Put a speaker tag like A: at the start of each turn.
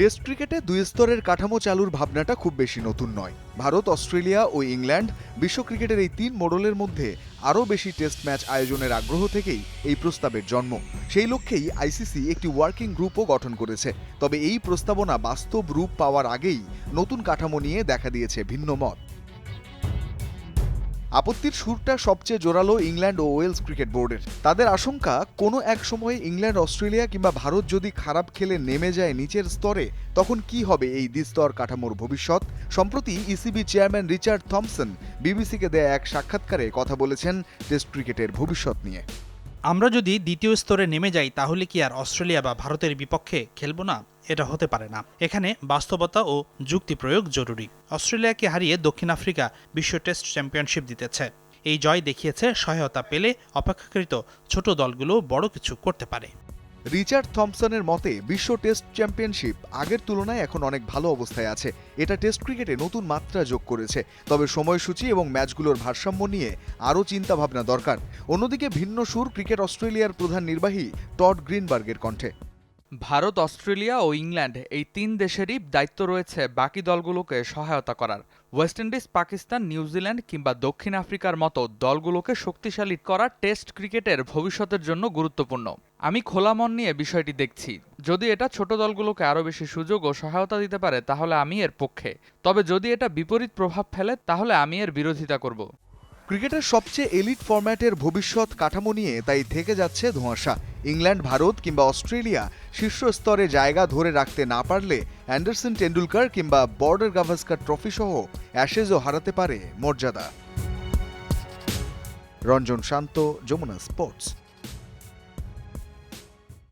A: Test ক্রিকেটে দুই স্তরের কাঠামো চালুর ভাবনাটা খুব বেশি নতুন নয়। ভারত, অস্ট্রেলিয়া ও ইংল্যান্ড বিশ্ব ক্রিকেটের এই তিন মডেলের মধ্যে আরও বেশি টেস্ট ম্যাচ আয়োজনের আগ্রহ থেকেই এই প্রস্তাবের জন্ম। সেই লক্ষ্যেই আইসিসি একটি ওয়ার্কিং গ্রুপও গঠন করেছে। তবে এই প্রস্তাবনা বাস্তব রূপ পাওয়ার আগেই নতুন কাঠামো নিয়ে দেখা দিয়েছে ভিন্ন মত। আপত্তির সুরটা সবচেয়ে জোরালো ইংল্যান্ড ও ওয়েলস ক্রিকেট বোর্ডের। তাদের আশঙ্কা, কোনো এক সময়ে ইংল্যান্ড, অস্ট্রেলিয়া কিংবা ভারত যদি খারাপ খেলে নেমে যায় নিচের স্তরে, তখন কি হবে এই দ্বিস্তর কাঠামোর ভবিষ্যৎ? সম্প্রতি ইসিবি চেয়ারম্যান রিচার্ড থমসন, বিবিসিকে দেয়া এক সাক্ষাৎকারে কথা বলেছেন টেস্ট ক্রিকেটের ভবিষ্যৎ নিয়ে।
B: আমরা যদি দ্বিতীয় স্তরে নেমে যাই, তাহলে কি আর অস্ট্রেলিয়া বা ভারতের বিপক্ষে খেলব না? এটা হতে পারে না। এখানে বাস্তবতা ও যুক্তি প্রয়োগ জরুরি। অস্ট্রেলিয়াকে হারিয়ে দক্ষিণ আফ্রিকা বিশ্ব টেস্ট চ্যাম্পিয়নশিপ জিতেছে। এই জয় দেখিয়েছে সহায়তা পেলে অপেক্ষাকৃত ছোট দলগুলো বড় কিছু করতে পারে।
A: রিচার্ড থমসনের মতে, বিশ্ব টেস্ট চ্যাম্পিয়নশিপ আগের তুলনায় এখন অনেক ভালো অবস্থায় আছে। এটা টেস্ট ক্রিকেটে নতুন মাত্রা যোগ করেছে। তবে সময়সূচি এবং ম্যাচগুলোর ভারসাম্য নিয়ে আরও চিন্তাভাবনা দরকার। অন্যদিকে ভিন্ন সুর ক্রিকেট অস্ট্রেলিয়ার প্রধান নির্বাহী টড গ্রিনবার্গের কণ্ঠে।
C: ভারত, অস্ট্রেলিয়া ও ইংল্যান্ড এই তিন দেশেরই দায়িত্ব রয়েছে বাকি দলগুলোকে সহায়তা করার। ওয়েস্ট ইন্ডিজ, পাকিস্তান নিউজিল্যান্ড কিংবা দক্ষিণ আফ্রিকার মতো দলগুলোকে শক্তিশালী করা টেস্ট ক্রিকেটের ভবিষ্যতের জন্য গুরুত্বপূর্ণ। আমি খোলা মন নিয়ে বিষয়টি দেখছি। যদি এটা ছোট দলগুলোকে আরও বেশি সুযোগ ও সহায়তা দিতে পারে, তাহলে আমি এর পক্ষে। তবে যদি এটা বিপরীত প্রভাব ফেলে, তাহলে আমি এর বিরোধিতা করব।
A: ক্রিকেটের সবচেয়ে এলিট ফরম্যাটের ভবিষ্যৎ কাঠামো নিয়ে তাই থেকে যাচ্ছে ধোঁয়াশা। ইংল্যান্ড, ভারত কিংবা অস্ট্রেলিয়া শীর্ষ স্তরে জায়গা ধরে রাখতে না পারলে অ্যান্ডারসন টেন্ডুলকার কিংবা বর্ডার গাভাস্কার ট্রফি সহ অ্যাশেজও হারাতে পারে মর্যাদা। রঞ্জন শান্ত, যমুনা স্পোর্টস।